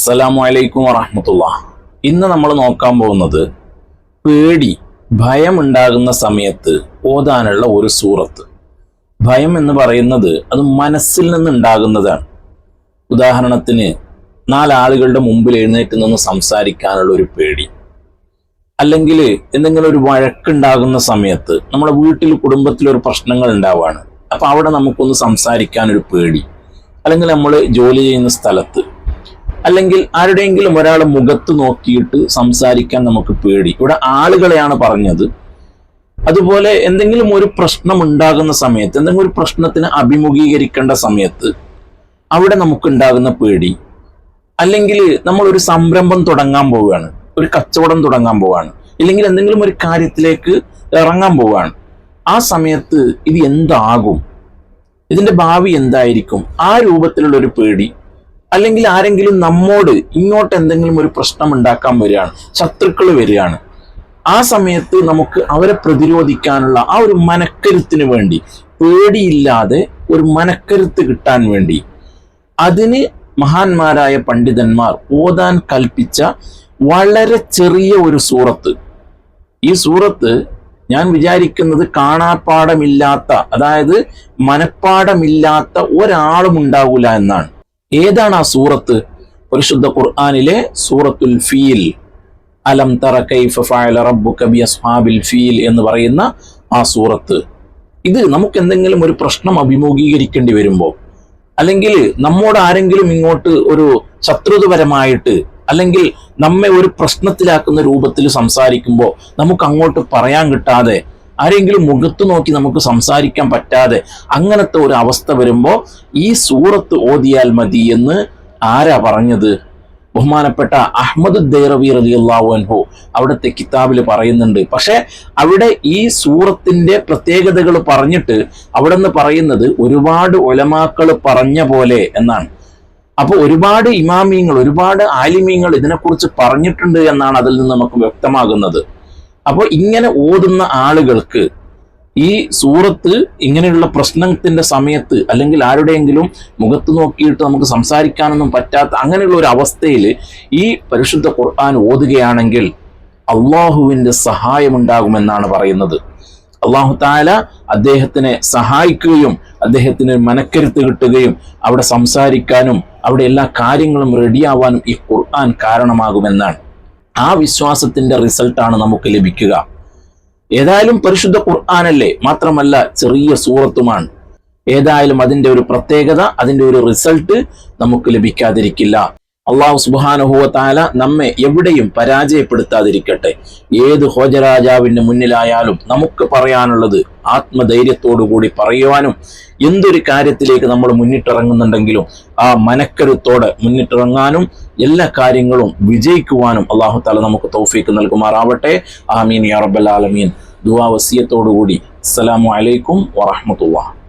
അസ്സലാമു അലൈക്കും വറഹമത്തുള്ള. ഇന്ന് നമ്മൾ നോക്കാൻ പോകുന്നത് പേടി ഭയം ഉണ്ടാകുന്ന സമയത്ത് ഓതാനുള്ള ഒരു സൂറത്ത്. ഭയം എന്ന് പറയുന്നത് അത് മനസ്സിൽ നിന്നുണ്ടാകുന്നതാണ്. ഉദാഹരണത്തിന് നാലാളുകളുടെ മുമ്പിൽ എഴുന്നേറ്റ് നിന്ന് സംസാരിക്കാനുള്ള ഒരു പേടി. അല്ലെങ്കിൽ എന്തെങ്കിലും ഒരു വഴക്കുണ്ടാകുന്ന സമയത്ത് നമ്മുടെ വീട്ടിൽ കുടുംബത്തിൽ ഒരു പ്രശ്നങ്ങൾ ഉണ്ടാവുകയാണ് അപ്പൊ അവിടെ നമുക്കൊന്ന് സംസാരിക്കാനൊരു പേടി. അല്ലെങ്കിൽ നമ്മൾ ജോലി ചെയ്യുന്ന സ്ഥലത്ത് അല്ലെങ്കിൽ ആരുടെയെങ്കിലും ഒരാൾ മുഖത്ത് നോക്കിയിട്ട് സംസാരിക്കാൻ നമുക്ക് പേടി. ഇവിടെ ആളുകളെയാണ് പറഞ്ഞത്. അതുപോലെ എന്തെങ്കിലും ഒരു പ്രശ്നം ഉണ്ടാകുന്ന സമയത്ത് എന്തെങ്കിലും ഒരു പ്രശ്നത്തിന് അഭിമുഖീകരിക്കേണ്ട സമയത്ത് അവിടെ നമുക്ക് ഉണ്ടാകുന്ന പേടി. അല്ലെങ്കിൽ നമ്മൾ ഒരു സംരംഭം തുടങ്ങാൻ പോവുകയാണ് ഒരു കച്ചവടം തുടങ്ങാൻ പോവുകയാണ് ഇല്ലെങ്കിൽ എന്തെങ്കിലും ഒരു കാര്യത്തിലേക്ക് ഇറങ്ങാൻ പോവുകയാണ്. ആ സമയത്ത് ഇത് എന്താകും? ഇതിന്റെ ഭാവി എന്തായിരിക്കും? ആ രൂപത്തിലുള്ള ഒരു പേടി അല്ലെങ്കിൽ ആരെങ്കിലും നമ്മോട് ഇങ്ങോട്ട് എന്തെങ്കിലും ഒരു പ്രശ്നം ഉണ്ടാക്കാൻ വരികയാണ് ശത്രുക്കൾ വരികയാണ് ആ സമയത്ത് നമുക്ക് അവരെ പ്രതിരോധിക്കാനുള്ള ആ ഒരു മനക്കരുത്തിന് വേണ്ടി പേടിയില്ലാതെ ഒരു മനക്കരുത്ത് കിട്ടാൻ വേണ്ടി അതിന് മഹാന്മാരായ പണ്ഡിതന്മാർ ഓതാൻ കൽപ്പിച്ച വളരെ ചെറിയ ഒരു സൂറത്ത്. ഈ സൂറത്ത് ഞാൻ വിചാരിക്കുന്നത് കാണാപ്പാടമില്ലാത്ത അതായത് മനപ്പാടമില്ലാത്ത ഒരാളും ഉണ്ടാവൂല എന്നാണ്. ഏതാണ് ആ സൂറത്ത്? പരിശുദ്ധ ഖുർആാനിലെ സൂറത്തുൽ ഫീൽ. അലം തറ കൈഫ ഫഅല റബ്ബുക ബി അസ്ഹാബിൽ ഫീൽ എന്ന് പറയുന്ന ആ സൂറത്ത്. ഇത് നമുക്ക് എന്തെങ്കിലും ഒരു പ്രശ്നം അഭിമുഖീകരിക്കേണ്ടി വരുമ്പോൾ അല്ലെങ്കിൽ നമ്മോട് ആരെങ്കിലും ഇങ്ങോട്ട് ഒരു ശത്രുതപരമായിട്ട് അല്ലെങ്കിൽ നമ്മെ ഒരു പ്രശ്നത്തിലാക്കുന്ന രൂപത്തിൽ സംസാരിക്കുമ്പോൾ നമുക്ക് അങ്ങോട്ട് പറയാൻ കിട്ടാതെ ആരെങ്കിലും മുഖത്ത് നോക്കി നമുക്ക് സംസാരിക്കാൻ പറ്റാതെ അങ്ങനത്തെ ഒരു അവസ്ഥ വരുമ്പോൾ ഈ സൂറത്ത് ഓതിയാൽ മതി എന്ന് ആരാ പറഞ്ഞത്? ബഹുമാനപ്പെട്ട അഹമ്മദ് ദൈറവി റലി അള്ളാഹു അവിടുത്തെ കിതാബിൽ പറയുന്നുണ്ട്. പക്ഷെ അവിടെ ഈ സൂറത്തിന്റെ പ്രത്യേകതകൾ പറഞ്ഞിട്ട് അവിടെ നിന്ന് പറയുന്നത് ഒരുപാട് ഒലമാക്കൾ പറഞ്ഞ പോലെ എന്നാണ്. അപ്പോൾ ഒരുപാട് ഇമാമിയങ്ങൾ ഒരുപാട് ആലിമീങ്ങൾ ഇതിനെക്കുറിച്ച് പറഞ്ഞിട്ടുണ്ട് എന്നാണ് അതിൽ നിന്ന് നമുക്ക് വ്യക്തമാകുന്നത്. അപ്പോൾ ഇങ്ങനെ ഓതുന്ന ആളുകൾക്ക് ഈ സൂറത്ത് ഇങ്ങനെയുള്ള പ്രശ്നത്തിന്റെ സമയത്ത് അല്ലെങ്കിൽ ആരുടെയെങ്കിലും മുഖത്ത് നോക്കിയിട്ട് നമുക്ക് സംസാരിക്കാനൊന്നും പറ്റാത്ത അങ്ങനെയുള്ള ഒരു അവസ്ഥയിൽ ഈ പരിശുദ്ധ ഖുർആൻ ഓതുകയാണെങ്കിൽ അള്ളാഹുവിന്റെ സഹായമുണ്ടാകുമെന്നാണ് പറയുന്നത്. അള്ളാഹു താല അദ്ദേഹത്തിനെ സഹായിക്കുകയും അദ്ദേഹത്തിന് മനക്കരുത്ത് കിട്ടുകയും അവിടെ സംസാരിക്കാനും അവിടെ എല്ലാ കാര്യങ്ങളും റെഡിയാവാനും ഈ ഖുർആൻ കാരണമാകുമെന്നാണ്. ആ വിശ്വാസത്തിന്റെ റിസൾട്ടാണ് നമുക്ക് ലഭിക്കുക. ഏതായാലും പരിശുദ്ധ ഖുർആാനല്ലേ? മാത്രമല്ല ചെറിയ സൂറത്തുമാണ്. ഏതായാലും അതിന്റെ ഒരു പ്രത്യേകത അതിന്റെ ഒരു റിസൾട്ട് നമുക്ക് ലഭിക്കാതിരിക്കില്ല. അള്ളാഹു സുബാനുഹുവ താല നമ്മെ എവിടെയും പരാജയപ്പെടുത്താതിരിക്കട്ടെ. ഏത് ഹോജരാജാവിന്റെ മുന്നിലായാലും നമുക്ക് പറയാനുള്ളത് ആത്മധൈര്യത്തോടു കൂടി പറയുവാനും എന്തൊരു കാര്യത്തിലേക്ക് നമ്മൾ മുന്നിട്ടിറങ്ങുന്നുണ്ടെങ്കിലും ആ മനക്കരുത്തോടെ മുന്നിട്ടിറങ്ങാനും എല്ലാ കാര്യങ്ങളും വിജയിക്കുവാനും അള്ളാഹു താല നമുക്ക് തൗഫീക്ക് നൽകുമാറാവട്ടെ. ആമീൻ യാ റബ്ബൽ ആലമീൻ. ദുവാ വസിയത്തോടുകൂടി അസ്സലാമു അലൈക്കും വറഹമത്തുള്ള